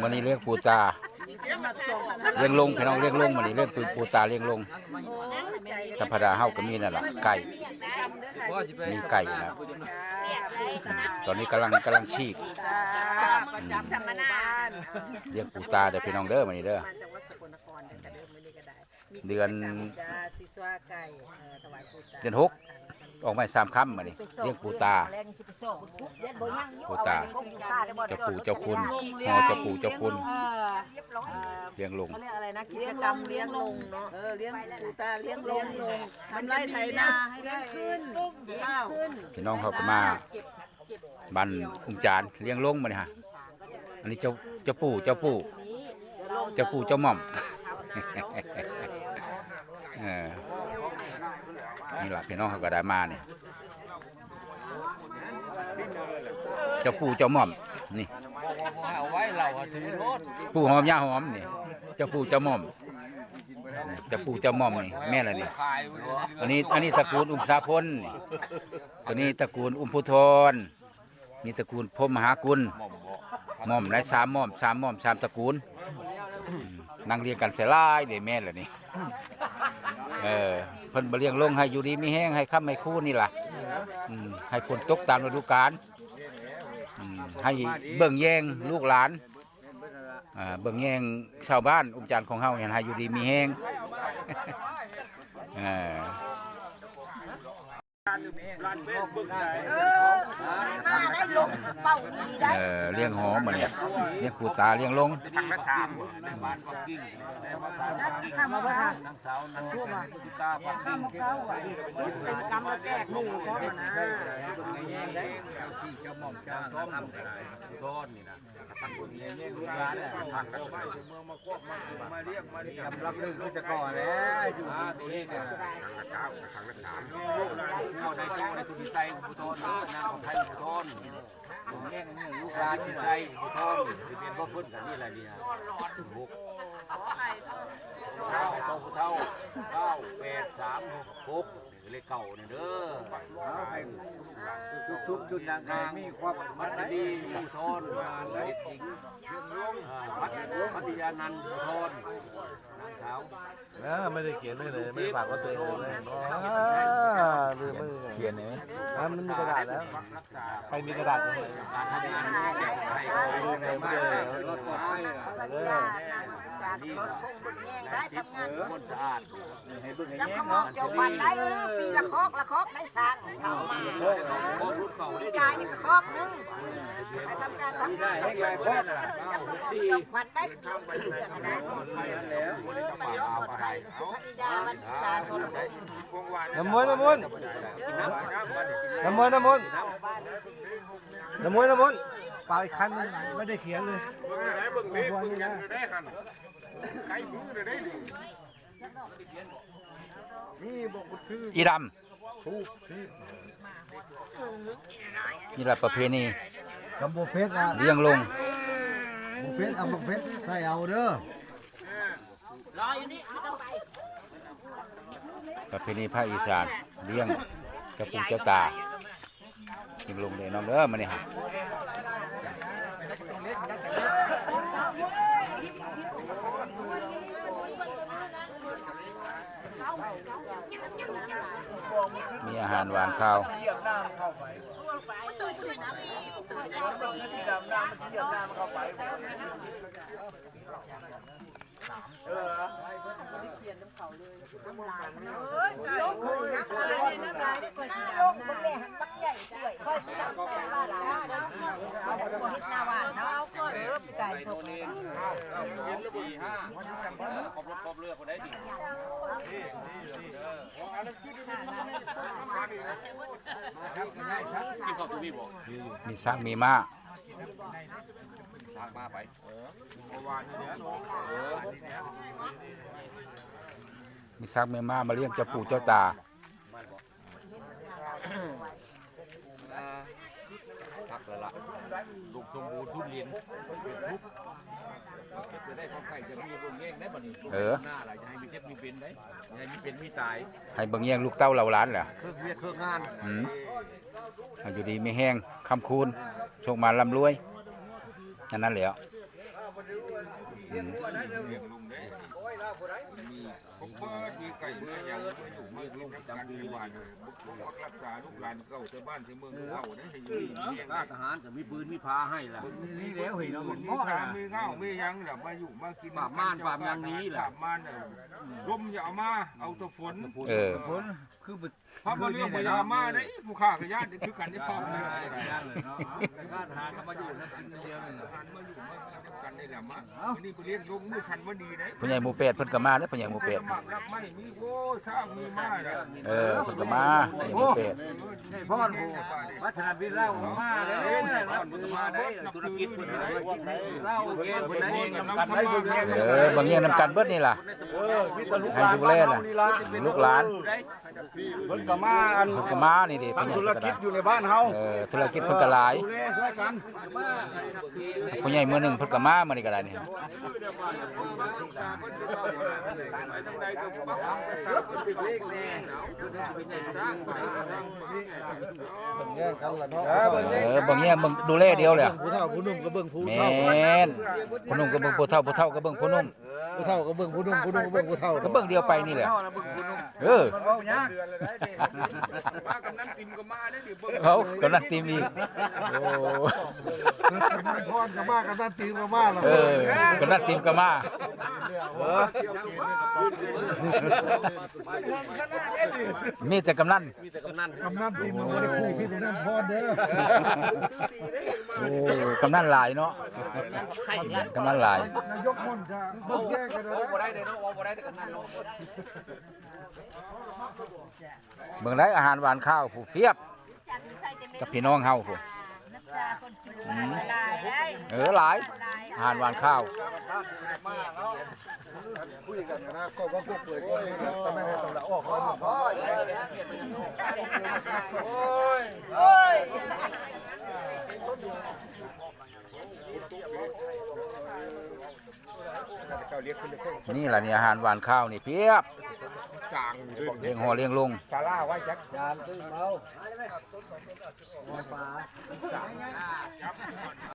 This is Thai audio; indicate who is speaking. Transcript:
Speaker 1: มันนี่เรียกปูตาเลี้ยงลงพี่น้องเลี้ยงลงมันนี่เรียกปูปูตาเลี้ยงลงธรรมดาเฮาก็มีนั่นแหละไก่มีไก่นะตอนนี้กำลังกำลังชีกเรียกปูตาเด้อพี่น้องเด้อมันนี่เด้อ
Speaker 2: มาจังหวัดสกลนครเนี่ยก็เดือน
Speaker 1: เดือน
Speaker 2: จ้าซิสวาไก่เอ่อถวายปู่ตา
Speaker 1: เดือนหกออกมาสามคำมันนี่เรียกปูตา ปูตา เจ้าปู่เจ้าคุณหอเจ้าปู่เจ้าคุณ
Speaker 2: เออ
Speaker 1: เลี้ยงลง
Speaker 2: เขาเรียกอะไรนะกิจกรรมเลี้ยงลงเนาะเออเลี้ยงปู่ตาเลี้ยงลงทำไรไถนาให้ได้ขึ้นข้าว
Speaker 1: พี่น้องเขาก็มาบันอุ้มจานเลี้ยงลงมาเนี่ยฮะอันนี้เจ้าเจ้าปู่เจ้าปู่เจ้าปู่เจ้าหม่อมเออ นี่แหละพี่น้องเขาก็ได้มาเนี่ยเจ้าปู่เจ้าหม่อมนี่
Speaker 3: เอาไว้เราถือรถ
Speaker 1: ปู่หอมย่าหอมนี่เจ้าปู่เจ้าหม่อมเจ้าปู่เจ้าหม่อมนี่แม่ละนี่
Speaker 3: ย
Speaker 1: อันนี้อันนี้ตระกูลอุ้มสาพลนี่ตัวนี้ตระกูลอุ้มพุทรนี่ตระกูลพมมหากุล
Speaker 3: หม่อม
Speaker 1: และสามหม่อมสามหม่อมสามตระกูลนั่งเรียงกันเสยลายเดี๋ยแม่ละนี่ ออเพิ่นมาเลี้ยงลงให้อยู่ดีมีแห้งให้ค้ำให้คู่นี่ล่ะอืมให้ผลตกตามฤดูกาลอืมให้เบิ่งแยงลูกหลานอ่าเบิ่งแยงชาวบ้านอุ้มจานของเฮาเห็นให้อยู่ดีมีแห้ง เออ
Speaker 2: มาได้ลงเป้าดีได้
Speaker 1: เออเลี้ยงหอมมันเนี่ยเลี้ยงขูตาเลี้ยงลง
Speaker 3: ทางละสามในบ้านปักกิ่งในบ้านังสาวนางทั่วมาตุกาปักกิ่ง
Speaker 2: เป็นกรรมแจกหมู่เขา
Speaker 3: หม่อมเจ้าท้องทำได้ก้อนนี่นะทาง เนี่ยลูกหลานเนี่ยทางกันไปเมืองมาควบมามาเรียกมาเรียกกำลังนึงก็จะก่อแล้วอยู่ที่นี่เนี่ยทางละเก้าทางละสามเข้าในเข้ในทุนใจอุทธรนางของไทยอุทธรผมเรียกนี่ลูกหลานที่ใจอุทธรณ์ที่เป็นพ่อพุ่นกันนี่แหละเนี่ยหกเก้าเก้าเท่าเก้าแปดสามหกเลขเก่าเนี่ยเด้อทุกๆจุดนางกางมีความมัตดีมูทอนเด็ดหญิงมัตมัตยานันท์มูทอนนางสาว
Speaker 4: นะไม่ได้เขียนเลยเลยไม่ได้ฝากว่าตัวเองเลยอ๋อลืมมือ
Speaker 1: เขียนไหม
Speaker 4: อะมันมีกระดาษแล้ว
Speaker 3: รักษา
Speaker 4: ใครมีกระดาษตรงไหน
Speaker 3: การทำงานนี่แก่ไทยเขา
Speaker 4: ลืมเลยไม่ได้รถปลอดภัยเลย
Speaker 3: นี่ได้ทิพย์คนสะอาดให้เบิ่งให้
Speaker 2: จะ
Speaker 3: แย่
Speaker 2: ข
Speaker 3: ง
Speaker 2: โมยเจ้าปันได้เออปีละคอกละคอกได้สั่งเขามา
Speaker 3: พอรุ่นเก่าได้
Speaker 2: ปี
Speaker 3: ดี
Speaker 2: กายนี่ก็คอกนึงไปทำการทำงานได้เงินเดือนเออจะขโมยเจ้าปันได้เรื่องเรื่องนะเออไปยกหมดไปสุขธิดาวันสาชน
Speaker 4: น้ำมันต์น้ำมันต์น้ำมันต์น้ำมันต์น้ำมันต์น้ำมันต์เปล่าอีกคันนึงไม่ได้เขียนเลย
Speaker 5: เบิ่งเลขเบิ่งยังได้หันไก่มือได้ดิมีบอกบุซื้อ
Speaker 1: อีด
Speaker 5: ทูบที่ำ
Speaker 1: นี่แหละประเพณี
Speaker 4: กับโบเพชรอะ
Speaker 1: เลี้ยงลง
Speaker 4: โบเพชรเอาโบเพชรใส่เอาเด้อ
Speaker 1: ประเพณีภาคอีสานเลี้ยงเจ้าปู่เจ้าตาเลี้ยงลงเลยน้องเด้อมาเนี่ย ฮะมีอาหารหวานข้าว
Speaker 3: สี่ห้าครบรถครบเรือคนได้ดี กินข้าวตุ้มีบ่
Speaker 1: มีช้างมีม้า
Speaker 3: ทางมาไป
Speaker 1: มีช้างมีมามาเลี้ยงเจ้าปู่เจ้าตา
Speaker 3: พักแล้วล่ะลูกสมบูรณ์ทุเรียนทุก จะได้ความไข่จะมีบนแง่งได้บ่นี่
Speaker 1: เออ
Speaker 3: หน้าหลายจะให้มีเจ็บมีเป็นได้จะให้มีเป็นมีตาย
Speaker 1: ให้เบิ่งแย่งลูกเต้าเหล่าหล้านแหละ
Speaker 3: เครื่องเวียดเครื่องงาน
Speaker 1: อืมให้อยู่ดีไม่แห้งคำคูณโชคมาร่ำรวยนั่นนั่นแหล้วอืม
Speaker 5: ผมก็มีไก่เมื่อยังไม่อยู่เมื่อลูกจำดีวันบุกบุกรัก ษาลูกหลานเก่าที่บ้านที่เมืองเก่าได้ให้อยู่ดีเลี้ยง
Speaker 3: ทหารจะมีปืนมีพาให้ล่ะ นี่แล้วเห็นเรา
Speaker 5: มีทางมีเงามียังแหละมาอยู่มากินปราบม่านร่มอย่าเอามาเอาตัวฝน
Speaker 1: เออ
Speaker 3: ผลคือ
Speaker 5: พระมาเรื่องอย่ามาได้ผู้ข้ากับญาติคือกันได้พ่อนะ
Speaker 3: การหาก็มาอยู่นั่นกินเดียวเลย
Speaker 5: หันมาอยู่มา กินกันได้แหละมาวันนี้ไปเลี้ยงลูกมือคันว่าดีได้
Speaker 1: ผู้ใหญ่หมู่เป็ดเพิ่นก็มาเด้อผู้ใหญ่หมู่เป็ด
Speaker 5: มักรักไม่มีโอ้ช่างมีมาเนี่ย
Speaker 1: เออเพิ่นก็มาผู้ใหญ่หมู่เป็ด
Speaker 3: พ่อนผู้วัฒนวิเล่ามาแล้วพ่อนผู้มาได้ธุรกิจคนไหนเล่าเกณฑ์คนไหนนำกันได้บุญเนี่ย
Speaker 1: เออบางอย่างนำกันเบิดนี่ล่ะ
Speaker 4: เออมีแต่ลูกห
Speaker 1: ให้
Speaker 4: ลาน
Speaker 1: ดูแลน่ะลูกหลาน
Speaker 4: เพิ่นก็มาอัน
Speaker 1: เพิ่นก็มานี่ดิผู้
Speaker 4: ทำ
Speaker 1: ใหญ่
Speaker 4: ธุร
Speaker 1: เพิ่นก็
Speaker 4: กิจ
Speaker 1: ได้
Speaker 4: อยู่ในบ้านเฮา
Speaker 1: เออธุรกิจเพิ่นก็หลาย
Speaker 4: ดูแลช่วยกัน
Speaker 1: ผู้ใหญ่มือหนึงเพิ่นก็มามื้อนี้ก็ได้นี่
Speaker 4: แย่งกันล่ะเนาะ
Speaker 1: เออบางอย่างเบิ่งดูแลเดียวเลยอะ
Speaker 4: ผู้เฒ่าผู้หนุ่มก็เบิ่งผู้
Speaker 1: แม
Speaker 4: เฒ่า่
Speaker 1: นผู้หนุ่มก็เบิ่งผู้เฒ่าผู้เฒ่าก็เบิ่งผู้หนุ่ม
Speaker 4: ผู้เฒ่าก็เบิ่งผู้หนุ่มผู้หนุ่มก็เบิ่งผู้เฒ่า
Speaker 1: ก็เบิ่งเดียวไปนี่แหละเออ
Speaker 5: มากับนั้นกินก็มาได้ดิเบิ่ง
Speaker 1: เขากำลังตีมอีกโอ้
Speaker 4: บ้านพรกับบ้านกับบ้านตีนกับบ้านล่ะ
Speaker 1: เออกำลังตีมก็มามีแต่กำนัน
Speaker 4: กำนันตีนบ่ได้คู่พี่กำนันพรเด้อ
Speaker 1: โอ้กำนันหลายเนาะกำนันหลาย
Speaker 4: นายกมนต์จะเบิ่งแย่งกันนะ
Speaker 1: เบิ่งได้อาหารหวานข้าวผู้เพียบกับพี่น้องเฮาผู้
Speaker 2: นักษาคนสวยหลายได้
Speaker 1: เออหลายอาหารหวานข้าว
Speaker 4: คุยกันนะก็ว่าพวกเปิดก็เลยนะแต่แม่นต้องละออกแล้วพ่อ
Speaker 1: นี่แหละนี่อาหารหวานข้าวนี่เพียบเลี้ยงหัวเลี้ยงลุง
Speaker 5: ศาลาไว้จัก
Speaker 4: จานตึ้งเมา